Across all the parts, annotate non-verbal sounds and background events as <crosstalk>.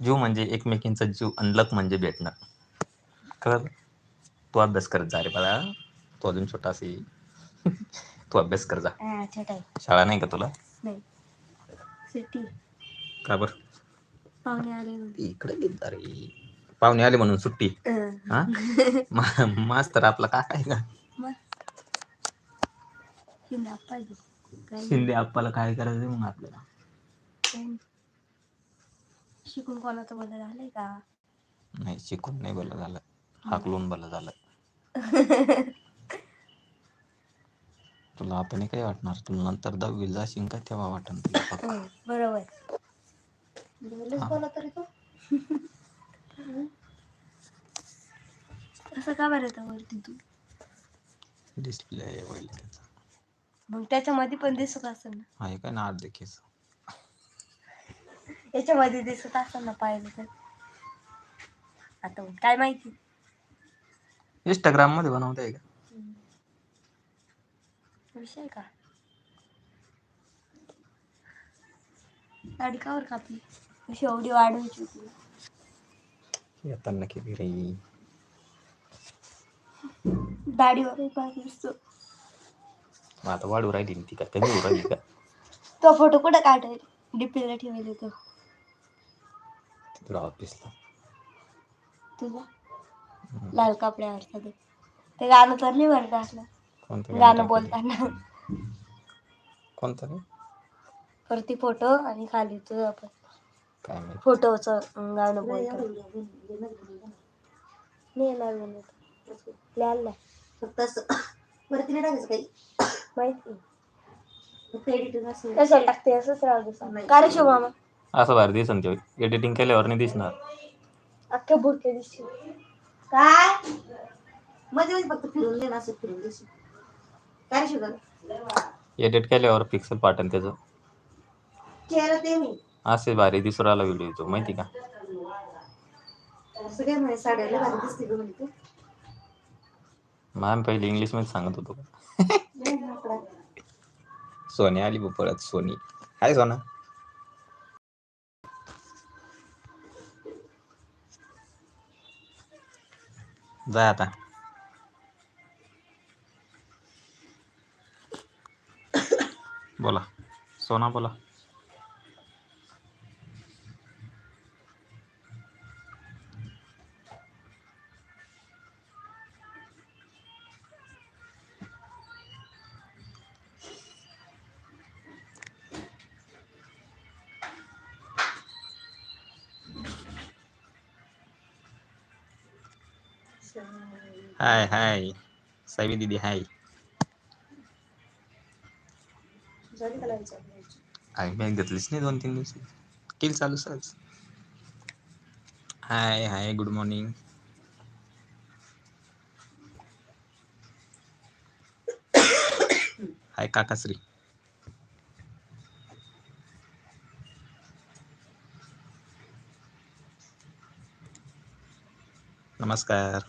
जीव म्हणजे एकमेकींचा जीव अनलक म्हणजे भेटणं. कळलं? तू अभ्यास करत जा रे बाळा. तू अजून छोटा असे <laughs> तू अभ्यास कर जा. शाळा नाही का तुला? का बरं. इकडे रे. पाहुणे आले म्हणून सुट्टी. हा. मास्तर आपला काय आहे का? शिंदे आप्पाला काय करायचं मग आपल्याला? शिकून कोणाचं बदल झालंय का? नाही शिकून नाही बरं झालं. हाकलून बरं झालं. <laughs> तुला आता नाही काय वाटणार? तुला नंतर दहावी जाशील का तेव्हा वाटण तुला फक्त. हं, बरोबर. बोलच हा. बोला तरी तो? <laughs> असं का बरं येतं वरती तू? डिस्प्ले होईल त्याचा मग त्याच्यामध्ये पण दिसत असेल ना. आहे काय ना आठ देखील? याच्यामध्ये दिसत असेल ना पाहिलं तर. आता काय माहिती? इंस्टाग्राममध्ये बनवताय का. विषय का? दाढी कावर कापली. अशी एवढी वाढवायची होती. येताना किती रे. दाढीवर भारी दिसतो मग आता वाढू राहिली ना ती का? कमी होऊ राहिली का? तो फोटो कुठं काढाय डीपीला ठेवायला तो तुला ऑफिसला तुझा लाल कपड्यावरचा ते. ते गाणं तर नाही बरं असलं कोणतं गाणं? बोलताना. कोणतं रे? वरती फोटो आणि खाली तुझं पण काय माहिती? फोटोचं गाणं बोलताना. नाही येणार लिहायला फक्त असं. वरती नाही टाकायचं काही? माहिती फक्त एडिटिंग असं. कशाला टाकते असंच राहू दे. सांग. का रे शिव मामा असं भारी दिसन ते. एडिटिंग केल्यावर नाही दिसणार. अख्खे बुरके दिसतील. काय? मध्ये मध्ये फक्त फिरून दे ना असं फिरून काय रे शुगर एडिट केल्यावर पिक्सल पाठन त्याचं. चेहरा ते मी. असे भारी दिसू राहिला व्हिडिओ तो माहिती का? असं काय म्हणे साड्याला भारी दिसते गं म्हणे तू. मॅम पहिले इंग्लिशमध्ये सांगत होतो. का. सोनी आली बघ परत सोनी. हाय सोना. जा आता <coughs> बोला. सोना बोला. हाय हाय. सावी दीदी हाय? आय बॅग घेतलीच नाही दोन तीन दिवस किल चालू सहज हाय हाय. Good morning hi काकाश्री. नमस्कार.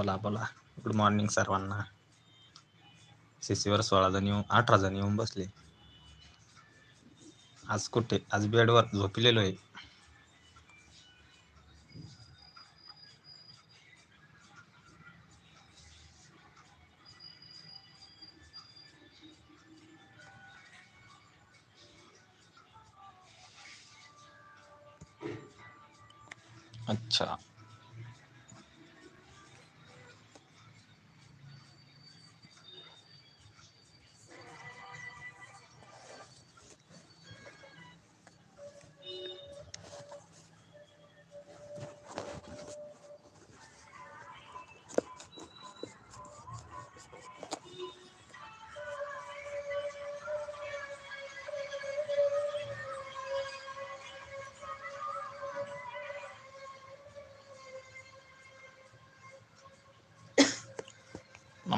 बोला बोला. गुड मॉर्निंग सर्वांना. सीसीवर सोळा जण येऊन अठरा जण येऊन बसले. आज कुठे? आज बेडवर झोपलेलो आहे.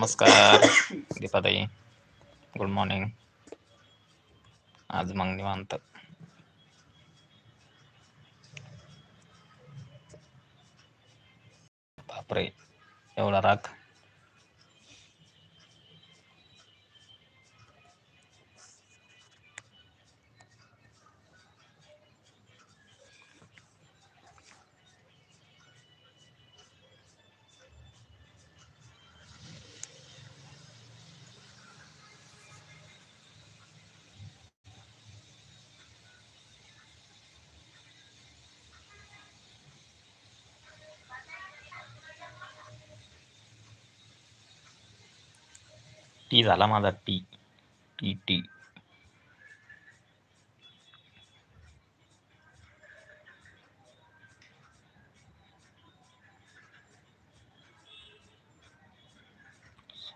नमस्कार दीपाताई गुड मॉर्निंग आज मग निवांत बापरे एवढा राग टी झाला माझा टी टी टी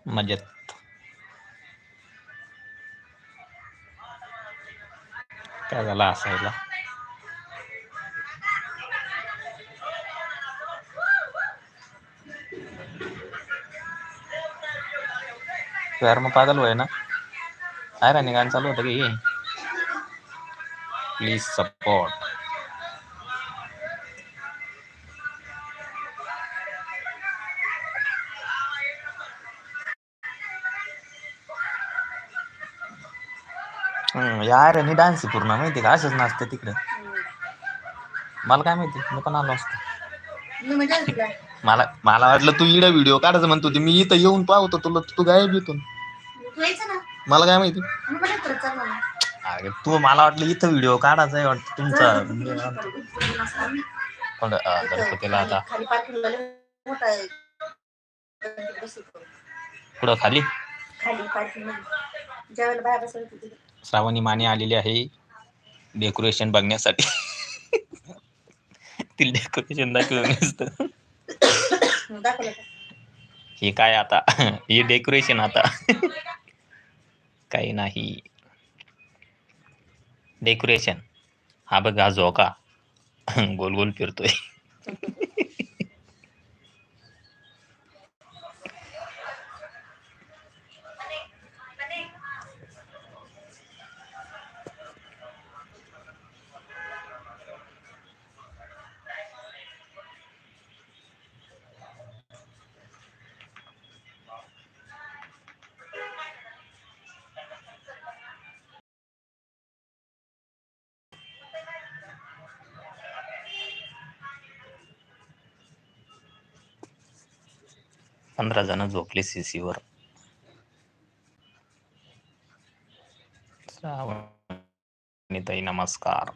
मजेत. काय झाला असायला? यार मग पागल होय ना काय राणी गाणं चालू होतं की प्लीज सपोर्ट यार आणि डान्स पूर्ण माहिती का असंच नाचते तिकडे मला काय माहिती मी पण आलो असतो मी म्हणजे तुला मला मला वाटलं तू इडा व्हिडिओ काढायचं म्हणत होती. मी इथं येऊन पाहतो तुला तू गायब तू ना. मला काय माहिती. अरे तू मला वाटलं इथं व्हिडिओ काढायचा आहे वाटतं तुमचा. पण गणपतीला आता. पुढं खाली. श्रावणी माने आलेली आहे. डेकोरेशन बघण्यासाठी. <laughs> ती डेकोरेशन दाखवलं नसतं. दाखवलं का? हे काय आता? <laughs> हे डेकोरेशन आता. <laughs> काही नाही. डेकोरेशन हा बघ झोका. <laughs> गोल गोल फिरतोय. पंधरा जण झोपले सीसीवर ताई नमस्कार.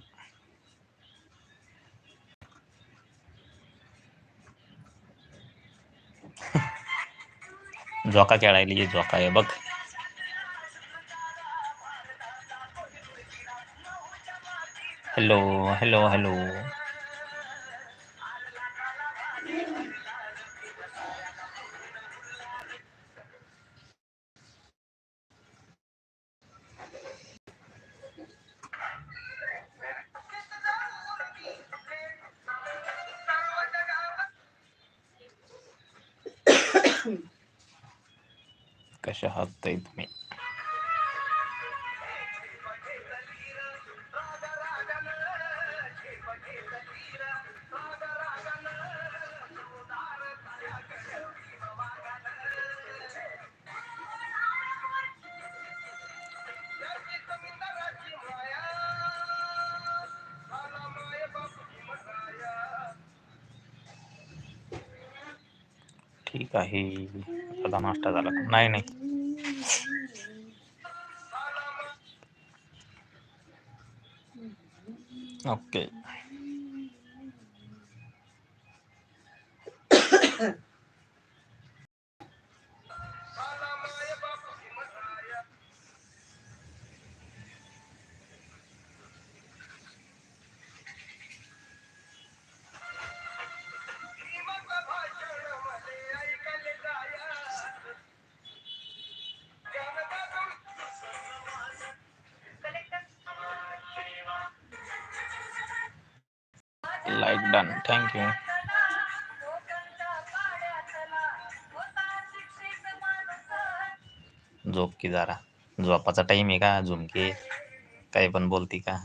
<laughs> झोका खेळायला झोका आहे बघ. हॅलो हॅलो हॅलो كشهد ضد ठीक आहे आता नाश्ता झाला नाही नाही. ओके. डन झोप की जरा. झोपाचा टाइम आहे का झुमके? काही पण बोलती का?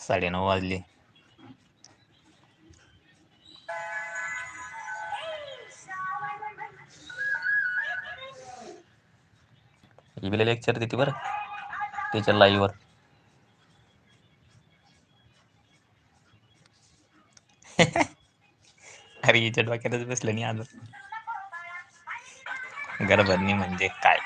साडेनऊ वाजले. इबीला लेक्चर देते बरं. त्याच्या लाईव्हवर <laughs> अरे हिच्या डोक्यातच बसलं नाही अजून. गर्भणी म्हणजे काय?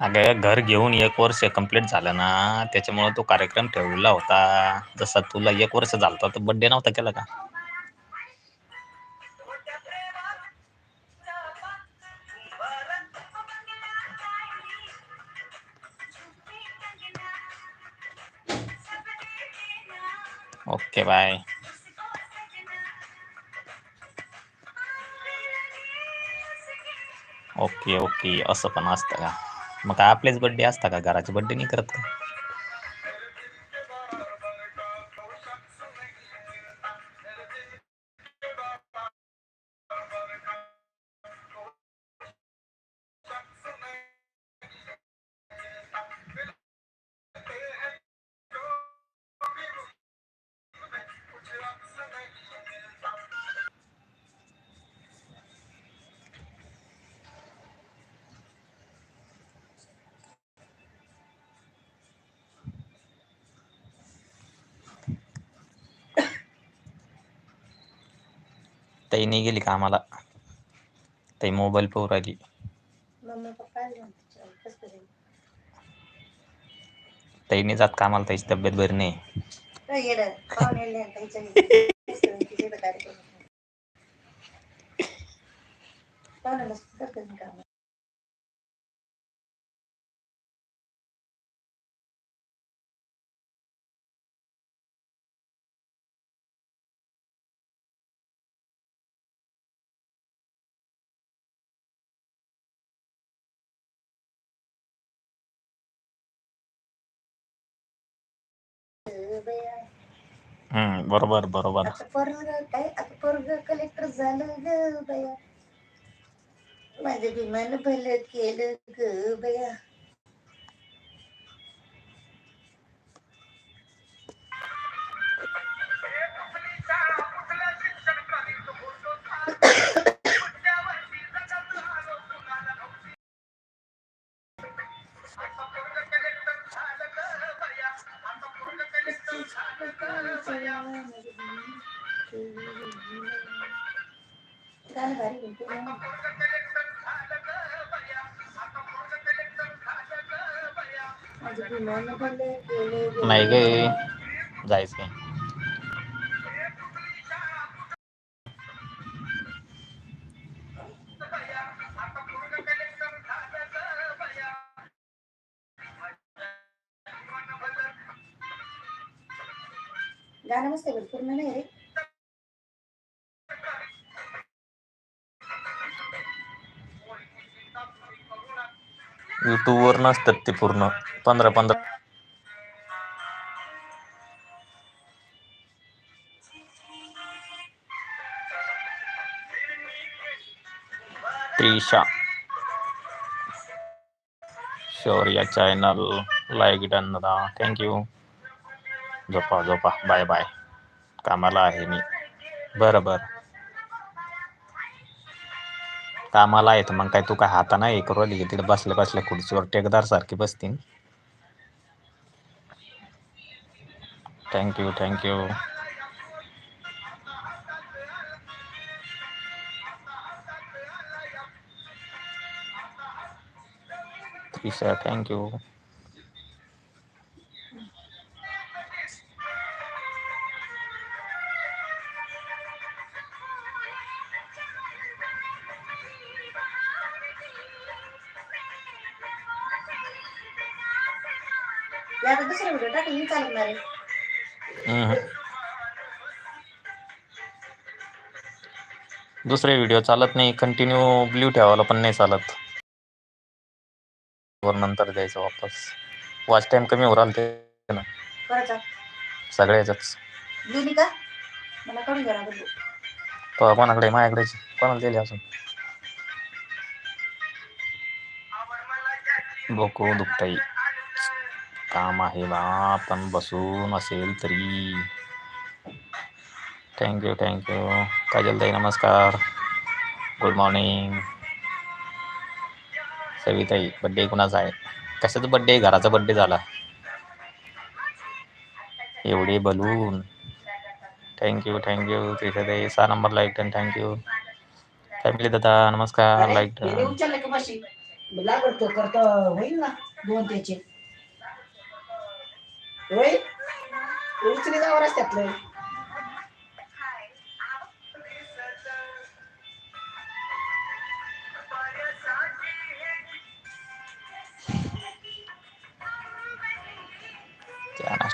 अगं घर घेऊन एक वर्ष कंप्लीट झालं ना त्याच्यामुळे तो कार्यक्रम ठेवला होता. जसा तुला एक वर्ष झालत तर बड्डे नव्हता केला का? ओके बाय ओके ओके असं पण असतं का? मग काय आपलेच बड्डे असता का? घराचे बड्डे नाही करत का? ताई नाही गेली कामाला ताई मोबाईल पप्पा आले? ताई नाही जात कामाला त्याची तब्येत बरी नाही. हम्म बरोबर बरोबर. आता पोरग काय आता पोरग कलेक्टर झालं ग बया. माझं विमान भलत केलं ग बया. नाही गे बया. जायचंय. गाणं मस्त पूर्ण नाही रे युट्यूब वर नसतात ते पूर्ण. पंधरा पंधरा Trisha Shaurya channel like done दादा थँक्यू झोपा झोपा बाय बाय कामाला आहे मी बरं बरं कामाला आहे तर मग काय तू काय हातानं हे करू राहिली का तिथे बसल्या बसल्या खुर्चीवर टेकदार सारखी बसतील थँक्यू थँक्यू त्रिशा थँक्यू या आता दुसरा व्हिडिओ टाकला मी चालणार आहे. हम्म. दुसरे व्हिडिओ चालत नाही कंटिन्यू ब्ल्यू ठेवायला पण नाही चालत. वर नंतर द्यायचं वापस. वॉच टाइम कमी होऊ राहिला ते ना कोणाचा सगळ्याच लिहिली का? मला काढून तो कोणाकडे आहे. कोणाला दिली अजून? डोकं दुखताई काम आहे बा पण बसून असेल तरी. थँक्यू थँक्यू काजलताई नमस्कार. गुड मॉर्निंग सविताई बड्डे कुणाचा आहे? कशाचा बड्डे घराचा बड्डे झाला. एवढे बलून थँक्यू थँक्यू त्रिशाताई सहा number like done thank you family दादा नमस्कार. लाईक हे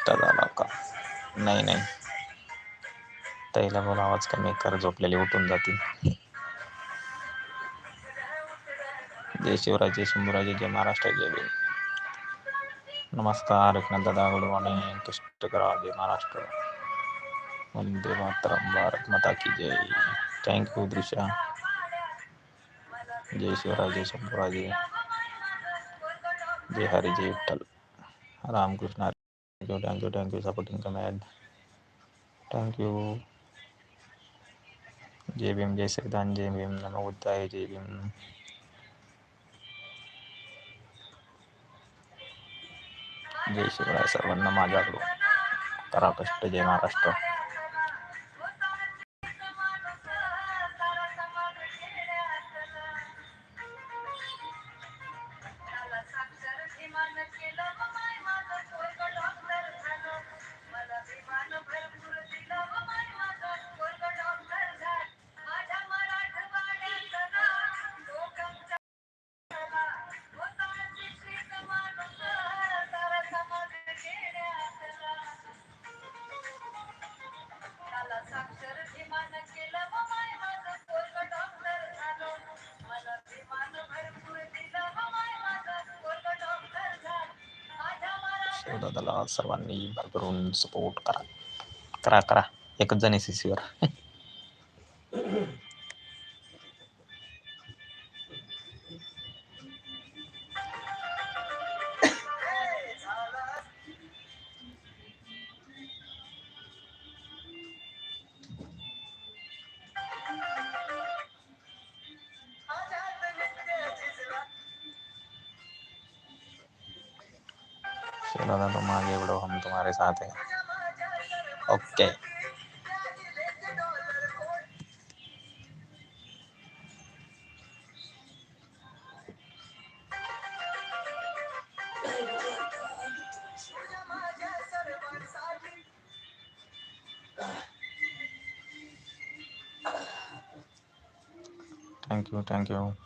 नाश्ता झाला का? नाही नाही. ताईला बोला आवाज कमी कर झोपलेले उठून जातील जय शिवराजे जय शंभूराजे जय महाराष्ट्र जय भीम. नमस्कार एकनाथ दादा गुड मॉर्निंग कष्ट करा जय महाराष्ट्र. वंदे मातरम भारत माता की जय. थँक्यू दृशा जय शिवराजे जय शंभूराजे जय. हरी जय Vitthal. Ramakrishna thank you thank you thank you supporting comment thank you जय भीम जय श्रीदान जय भीम नमो बुद्धाय जय भीम जय शिवराय सर्वांना माझ्याकडून करा कष्ट जय महाराष्ट्र दादाला सर्वांनी भरभरून सपोर्ट करा. करा करा. एकच जण एस सी वर शिवदादा तुम आगे बढ़ो हम तुम्हारे साथ हैं okay. Thank you thank you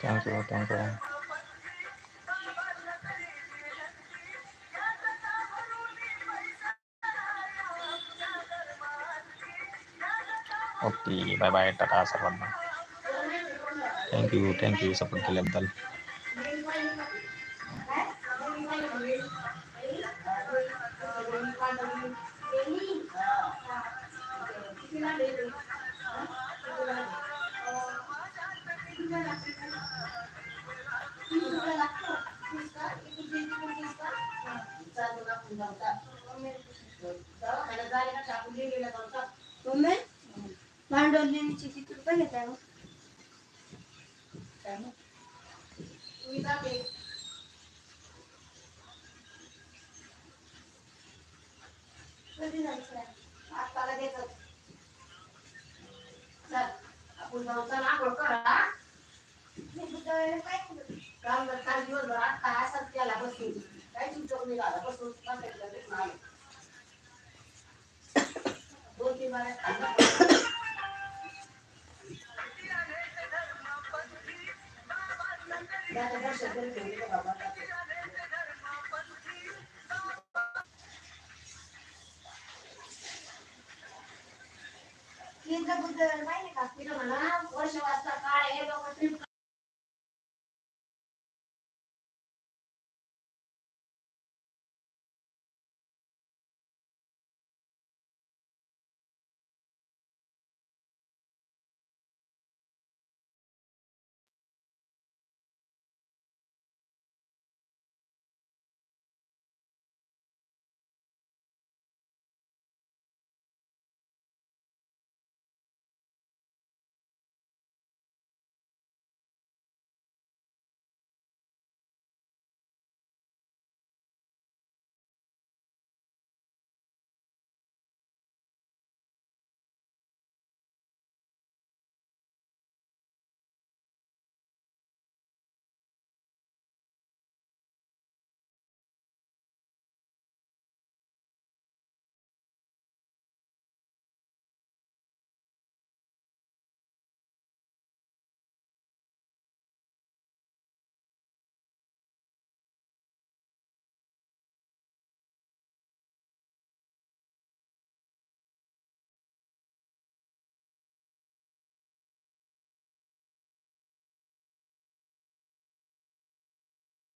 thank you thank you okay bye bye Tata सर्वांना थँक्यू थँक्यू सपोर्ट केल्याबद्दल आईची किती रुपये घेताय काय कधी चल आपण जाऊ चल आंघोळ करा काल काल दिवसभर आत्ता असाच केला बसून. काय तुमच्या निघाला? बसून बसायला दोन तीन केंद्र बुद्ध माहिती का? तिथं म्हणा वर्ष वाजता काळ हे लोक